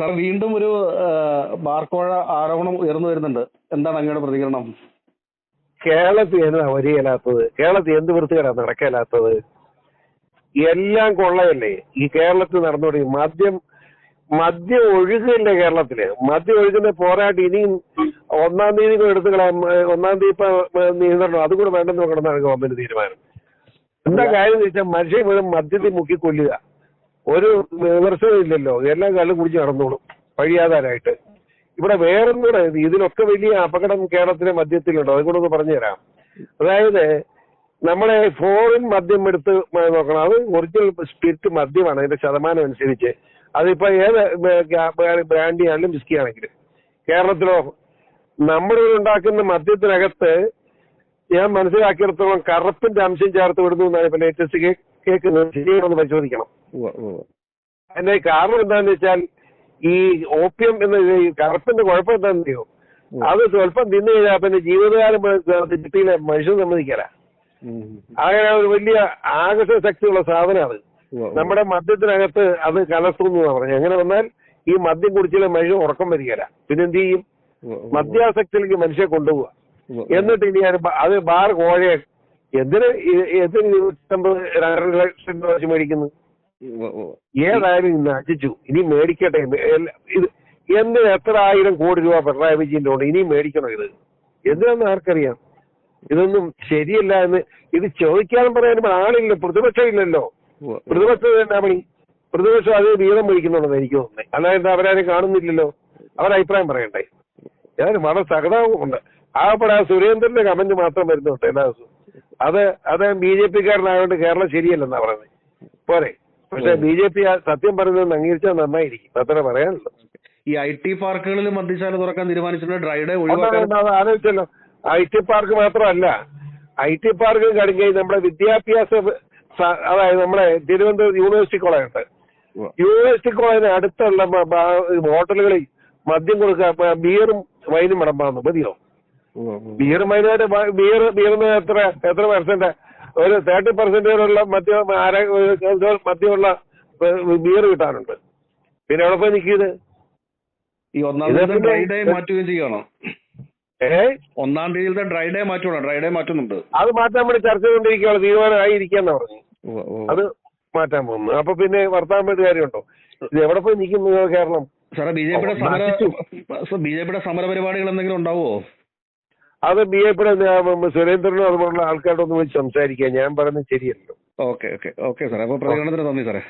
Sir വീണ്ടും ഒരു ബാർക്കോഴ ആരോപണം ഉയർന്നു വരുന്നുണ്ട്. എന്താണ് അങ്ങയുടെ പ്രതികരണം? കേരളത്തിൽ എന്താ വരികയില്ലാത്തത്? കേരളത്തിൽ എന്ത് വൃത്തികേടാ നടക്കയില്ലാത്തത് എല്ലാം കൊള്ളയല്ലേ? ഈ കേരളത്തിൽ നടന്നുകൊണ്ടി മദ്യം മദ്യം ഒഴുകില്ല കേരളത്തിൽ? മദ്യം ഒഴുകുന്ന പോരാട്ടം ഇനിയും ഒന്നാം തീയതി എടുത്ത് കളയാം. ഒന്നാം തീയതി ഇപ്പൊ നിയന്ത്രണം. അതുകൂടെ വേണ്ടെന്ന് നോക്കണം എന്നാണ് ഗവൺമെന്റ് തീരുമാനം. എന്താ കാര്യം എന്ന് വെച്ചാൽ മനുഷ്യൻ മുഴുവൻ മദ്യത്തിൽ മുക്കി കൊല്ലുക ഒരു വിമർശനം ഇല്ലല്ലോ. എല്ലാം കള്ളും കുടിച്ച് നടന്നോളും. വഴിയാതാരായിട്ട് ഇവിടെ വേറൊന്നും കൂടെ ഇത് ഇതിലൊക്കെ വലിയ അപകടം കേരളത്തിലെ മദ്യത്തിലുണ്ടോ അതും കൂടെ പറഞ്ഞു തരാം അതായത് നമ്മളെ ഫോറിൻ മദ്യം എടുത്ത് നോക്കണം. അത് ഒറിജിനൽ സ്പിരിറ്റ് മദ്യമാണ്. അതിന്റെ ശതമാനം അനുസരിച്ച്. അതിപ്പോ ഏത് ബ്രാൻഡി ആണെങ്കിലും വിസ്കി ആണെങ്കിലും. കേരളത്തിലോ നമ്മുടെ ഉണ്ടാക്കുന്ന മദ്യത്തിനകത്ത് ഞാൻ മനസ്സിലാക്കിയിടത്തോളം കറുപ്പിന്റെ അംശം ചേർത്ത് വിടുന്നു എന്നാണ് ഇപ്പൊ ലേറ്റസ്റ്റ് കേൾക്കുന്നത്. ശരിയാണെന്ന് പരിശോധിക്കണം. അതിന്റെ കാരണം എന്താന്ന് വെച്ചാൽ ഈ ഓപ്യം എന്ന ഈ കറുപ്പിന്റെ കുഴപ്പം എന്താണെന്ന് അറിയോ അത് സ്വല്പം തിന്നു കഴിഞ്ഞാൽ പിന്നെ ജീവിതകാലം ചിട്ടിയിലെ മനുഷ്യൻ സമ്മതിക്കല. അങ്ങനെ ഒരു വലിയ ആകർഷ ശക്തിയുള്ള സാധനം അത്. നമ്മുടെ മദ്യത്തിനകത്ത് അത് കലർത്തുന്നു പറഞ്ഞു അങ്ങനെ വന്നാൽ ഈ മദ്യം കുടിച്ചാൽ മനുഷ്യൻ ഉറക്കം വരികയില്ല പിന്നെ എന്ത് ചെയ്യും? മദ്യാസക്തിയിലേക്ക് മനുഷ്യനെ കൊണ്ടുപോവുക. എന്നിട്ട് ഇനി അത് ബാർ കോഴയെ. എന്തിന് എന്തിന് ഇരുപത്തി അമ്പത് രണ്ടര ലക്ഷം രൂപ വെച്ച് മേടിക്കുന്നു ഏതായാലും ഇന്ന് അടിച്ചു. ഇനി മേടിക്കട്ടെ. ഇത് എന്തിന് എത്ര ആയിരം കോടി രൂപ പിണറായി വിജയന്റെ ഉണ്ട് ഇനിയും മേടിക്കണം ഇത്? എന്തിനാന്ന് ആർക്കറിയാം? ഇതൊന്നും ശരിയല്ല എന്ന് ഇത് ചോദിക്കാനും പറയാനും ആളില്ല. പ്രതിപക്ഷം ഇല്ലല്ലോ. പ്രതിപക്ഷം എന്നാ പണി. പ്രതിപക്ഷം അത് വീതം വഹിക്കുന്നുണ്ടെന്ന് എനിക്ക് തോന്നുന്നത് അല്ലാതെ അവരാരും കാണുന്നില്ലല്ലോ. അവരഭിപ്രായം പറയണ്ടേ? ഞാൻ വളരെ സഹതാപമുണ്ട് ആകപ്പെടെ ആ സുരേന്ദ്രന്റെ കമന്റ് മാത്രം വരുന്നുണ്ട് എല്ലാ ദിവസവും അത് അത് ബി ജെ പിക്കാരനായതുകൊണ്ട് കേരളം ശരിയല്ലെന്നാ പറയുന്നത്. പോരെ. പക്ഷെ ബി ജെ പി സത്യം പറയുന്നത് അംഗീകരിച്ചാൽ നന്നായിരിക്കും. അത്ര പറയാനുള്ളൂ. ഈ ഐ ടി പാർക്കുകളിൽ മദ്യശാല തുറക്കാൻ തീരുമാനിച്ചിട്ടുണ്ട് ഡ്രൈഡേ ആലോചിച്ചല്ലോ. ഐ ടി പാർക്ക് മാത്രമല്ല. ഐ ടി പാർക്ക് കഴിഞ്ഞ നമ്മുടെ വിദ്യാഭ്യാസ അതായത് നമ്മുടെ തിരുവനന്തപുരം യൂണിവേഴ്സിറ്റി കോളേജ് ഉണ്ട് യൂണിവേഴ്സിറ്റി കോളേജിന് അടുത്തുള്ള ഹോട്ടലുകളിൽ മദ്യം കൊടുക്കുക ബിയറും വൈനും വിളമ്പാന്ന്. മതിയോ? ബിയറും വൈനായിട്ട് ബിയർ ബിയറിന് എത്ര എത്ര പെർസെന്റ് ഒരു തേർട്ടി പെർസെന്റ് വരെയുള്ള മദ്യം മദ്യമുള്ള ബിയർ കിട്ടാനുണ്ട് പിന്നെ എവിടെ പോയി നിൽക്കിയത് ഈ ഒന്നാം തീയതി ഡ്രൈ ഡേ മാറ്റുകയും ചെയ്യണം. ഒന്നാം തീയതിയിലത്തെ ഡ്രൈ ഡേ മാറ്റണം ഡ്രൈ ഡേ മാറ്റുന്നുണ്ട്. അത് മാറ്റാൻ വേണ്ടി ചർച്ച ചെയ്തുകൊണ്ടിരിക്കുകയാണ്. തീരുമാനമായിരിക്കാന്ന് പറഞ്ഞു. അത് മാറ്റാൻ പോകുന്നു. അപ്പൊ പിന്നെ വർത്താൻ വേണ്ടി കാര്യമുണ്ടോ? ഇത് എവിടെ പോയി നിൽക്കുന്നു കേരളം? സാറേ ബി ജെ പിയുടെ സമര ബി ജെ പിയുടെ സമര പരിപാടികൾ എന്തെങ്കിലും ഉണ്ടാവുമോ? അത് ബി എ പിയുടെ സുരേന്ദ്രനും അതുപോലുള്ള ആൾക്കാരോടൊന്ന് വിളിച്ച് ഞാൻ പറഞ്ഞത് ശരിയല്ലോ. Okay okay. ഓക്കെ സാറേ. അപ്പൊ പ്രതികരണത്തിന് നന്ദി സാറേ.